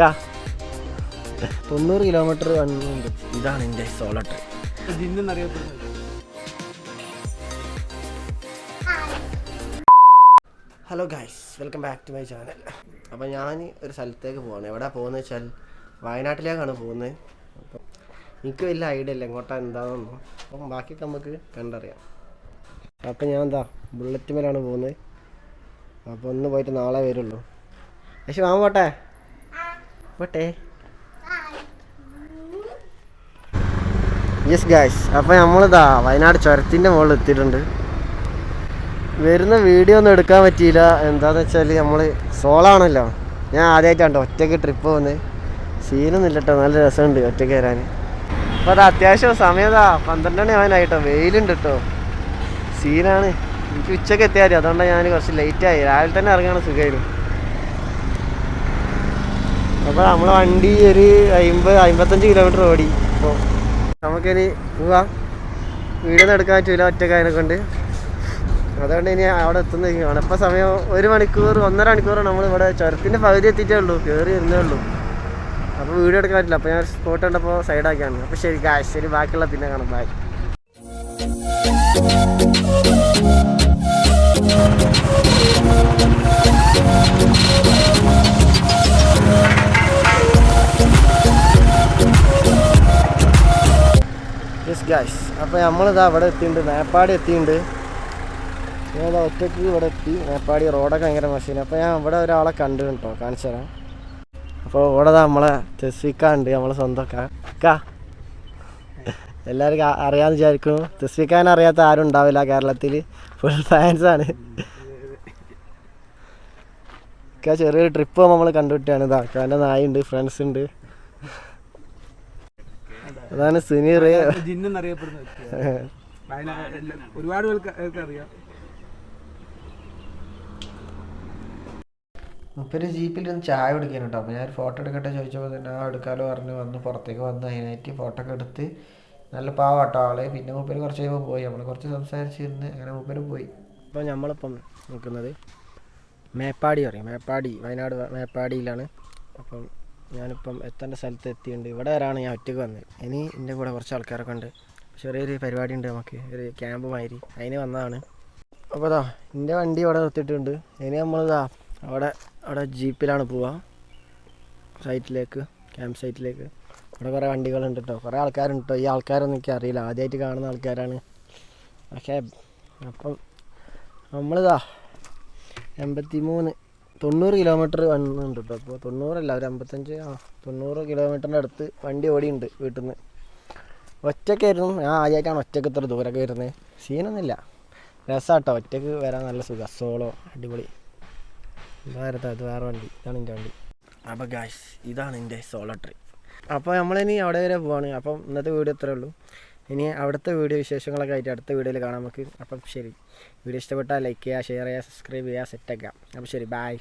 കാ തൊണ്ണൂറ് കിലോമീറ്റർ വന്നുണ്ട്. ഇതാണ് എന്റെ solo trip hello guys welcome back to my channel അപ്പോൾ ഞാൻ ഒരു സ്ഥലത്തേക്ക് പോവാണ്. എവിടെ പോകുന്നത് വെച്ചാൽ വയനാട്ടിലേക്കാണ് പോകുന്നത്. അപ്പം എനിക്ക് വലിയ ഐഡിയ ഇല്ല എങ്ങോട്ടാണ് എന്താണെന്നൊന്നും അപ്പം ബാക്കിയൊക്കെ നമുക്ക് കണ്ടറിയാം. അപ്പം ഞാൻ എന്താ ബുള്ളറ്റ് മേലാണ് പോകുന്നത്. അപ്പോൾ ഒന്ന് പോയിട്ട് നാളെ വരുള്ളൂ. പക്ഷെ പോട്ടെ? പോട്ടെ. യെസ് ഗായ്സ് അപ്പോൾ നമ്മളിതാ വയനാട് ചുരത്തിന്റെ മുകളിൽ എത്തിയിട്ടുണ്ട്. വരുന്ന വീഡിയോ ഒന്നും എടുക്കാൻ പറ്റിയില്ല. എന്താന്ന് വെച്ചാൽ നമ്മൾ സോളാണല്ലോ ഞാൻ ആദ്യമായിട്ടാണ് ഒറ്റയ്ക്ക് ട്രിപ്പ് പോകുന്നത്. സീനൊന്നും ഇല്ല കേട്ടോ നല്ല രസമുണ്ട് ഒറ്റയ്ക്ക് വരാൻ അപ്പോൾ അത് അത്യാവശ്യം സമയതാ പന്ത്രണ്ട് മണി ആവാനായിട്ടോ വെയിലുണ്ട് കേട്ടോ. സീനാണ് എനിക്ക് ഉച്ചയ്ക്ക് എത്തിയാൽ അതുകൊണ്ടാണ് ഞാൻ കുറച്ച് ലേറ്റായി രാവിലെ തന്നെ ഇറങ്ങാണ് സുഖമായിരുന്നു അപ്പോൾ നമ്മളെ വണ്ടി ഒരു അമ്പത് അമ്പത്തഞ്ച് കിലോമീറ്റർ ഓടി. അപ്പോൾ നമുക്കിനി പോവാം. വീഡിയോ നടക്കാൻ പറ്റൂല പറ്റില്ല ഒറ്റക്കായതിനെ കൊണ്ട്. അതുകൊണ്ട് ഇനി അവിടെ എത്തുന്ന ഇപ്പം സമയം ഒരു മണിക്കൂർ ഒന്നര മണിക്കൂറാണ് നമ്മൾ ഇവിടെ ചുരത്തിന്റെ പകുതി എത്തിയിട്ടേ ഉള്ളൂ കയറി വരുന്നേ ഉള്ളൂ. അപ്പോൾ വീഡിയോ എടുക്കാൻ പറ്റില്ല. അപ്പോൾ ഞാൻ സ്പോട്ട് കണ്ടപ്പോൾ സൈഡാക്കിയാണ് അപ്പോൾ ശരി ഗായ് ശരി ബാക്കിയുള്ള പിന്നെ കാണാം. ബൈ യെസ് ഗ്യാസ് അപ്പോൾ നമ്മളിതാ ഇവിടെ എത്തിയിട്ടുണ്ട്. മേപ്പാടി എത്തിയിട്ടുണ്ട്. ഞാൻ ഒറ്റയ്ക്ക് ഇവിടെ എത്തി. മേപ്പാടി റോഡൊക്കെ ഭയങ്കര മെഷീൻ അപ്പോൾ ഞാൻ ഇവിടെ ഒരാളെ കണ്ടു കേട്ടോ കാണിച്ചു തരാം. അപ്പോൾ ഇവിടെ നമ്മളെ തെസ്വിക്ക ഉണ്ട്. നമ്മളെ സ്വന്തം കാ എല്ലാവർക്കും അറിയാമെന്ന് വിചാരിക്കുന്നു. തെസ്വിക്കാൻ അറിയാത്ത ആരും ഉണ്ടാവില്ല കേരളത്തിൽ ഫുൾ ഫാൻസാണ് ഒക്കെ ചെറിയൊരു ട്രിപ്പ് നമ്മൾ കണ്ടുവിട്ടാണ് ഇതാ. എന്റെ നായുണ്ട് ഫ്രണ്ട്സ് ഉണ്ട്. അതാണ് സുനീർ ഒരുപാട് പേർക്ക് അറിയാം. മുപ്പര് ജീപ്പിൽ ഇരുന്ന് ചായ കുടിക്കാൻ കേട്ടോ. അപ്പോൾ ഞാൻ ഫോട്ടോ എടുക്കട്ടെ ചോദിച്ചപ്പോൾ തന്നെ ആ എടുക്കാലോ പറഞ്ഞ് വന്ന് പുറത്തേക്ക് വന്ന് അതിനായിട്ട് ഫോട്ടോ ഒക്കെ എടുത്ത് നല്ല പാവാട്ടോ ആളെ. പിന്നെ മുപ്പര് കുറച്ച് കഴിയുമ്പോൾ പോയി. നമ്മൾ കുറച്ച് സംസാരിച്ചിരുന്ന് അങ്ങനെ മുപ്പര് പോയി. അപ്പോൾ നമ്മളിപ്പം നിൽക്കുന്നത് മേപ്പാടി പറയും. മേപ്പാടി വയനാട് മേപ്പാടിയിലാണ്. അപ്പം ഞാനിപ്പം എത്തേണ്ട സ്ഥലത്ത് എത്തിയിട്ടുണ്ട്. ഇവിടെ വരാണ് ഞാൻ ഒറ്റയ്ക്ക് വന്നത്. ഇനി എന്റെ കൂടെ കുറച്ച് ആൾക്കാരൊക്കെ ഉണ്ട്. ചെറിയൊരു പരിപാടി ഉണ്ട് നമുക്ക്. ഒരു ക്യാമ്പ് മാതിരി. അതിന് വന്നതാണ്. അപ്പോൾ അതാ എന്റെ വണ്ടി ഇവിടെ നിർത്തിയിട്ടുണ്ട്. ഇനി നമ്മളിതാ അവിടെ അവിടെ ജീപ്പിലാണ് പോവുക. സൈറ്റിലേക്ക് ക്യാമ്പ് സൈറ്റിലേക്ക്. ഇവിടെ കുറേ വണ്ടികളുണ്ട് കേട്ടോ കുറേ ആൾക്കാരുണ്ട് കേട്ടോ ഈ ആൾക്കാരൊന്നും എനിക്ക് അറിയില്ല. ആദ്യമായിട്ട് കാണുന്ന ആൾക്കാരാണ്. പക്ഷേ അപ്പം നമ്മളിതാ എൺപത്തി മൂന്ന് തൊണ്ണൂറ് കിലോമീറ്റർ വന്നിട്ടുണ്ട് കേട്ടോ അപ്പോൾ തൊണ്ണൂറല്ല ഒരു അമ്പത്തഞ്ച് ആ തൊണ്ണൂറ് കിലോമീറ്ററിന്റെ അടുത്ത് വണ്ടി ഓടിയുണ്ട് വീട്ടിൽ നിന്ന് ഒറ്റയ്ക്കായിരുന്നു ഞാൻ ആദ്യമായിട്ടാണ് ഒറ്റയ്ക്ക് ഇത്ര ദൂരമൊക്കെ വരുന്നത് സീനൊന്നുമില്ല. രസമാട്ടോ ഒറ്റയ്ക്ക് വരാൻ നല്ല സുഖം. സോളോ അടിപൊളി. വേറെ അത് വേറെ വണ്ടി. ഇതാണ് എന്റെ വണ്ടി. അപ്പോൾ ഗായ്സ് ഇതാണ് എന്റെ സോളോ ട്രിപ്പ് അപ്പോൾ നമ്മളിനി അവിടെ വരെ പോവാണ്. അപ്പം ഇന്നത്തെ വീഡിയോ ഇത്രയേ ഉള്ളൂ. ഇനി അവിടുത്തെ വീഡിയോ വിശേഷങ്ങളൊക്കെ ആയിട്ട് അടുത്ത വീഡിയോയിൽ കാണാം നമുക്ക്. അപ്പം ശരി. വീഡിയോ ഇഷ്ടപ്പെട്ടാൽ ലൈക്ക് ചെയ്യുക ഷെയർ ചെയ്യുക സബ്സ്ക്രൈബ് ചെയ്യുക സെറ്റ് ആക്കുക. അപ്പം ശരി ബായ്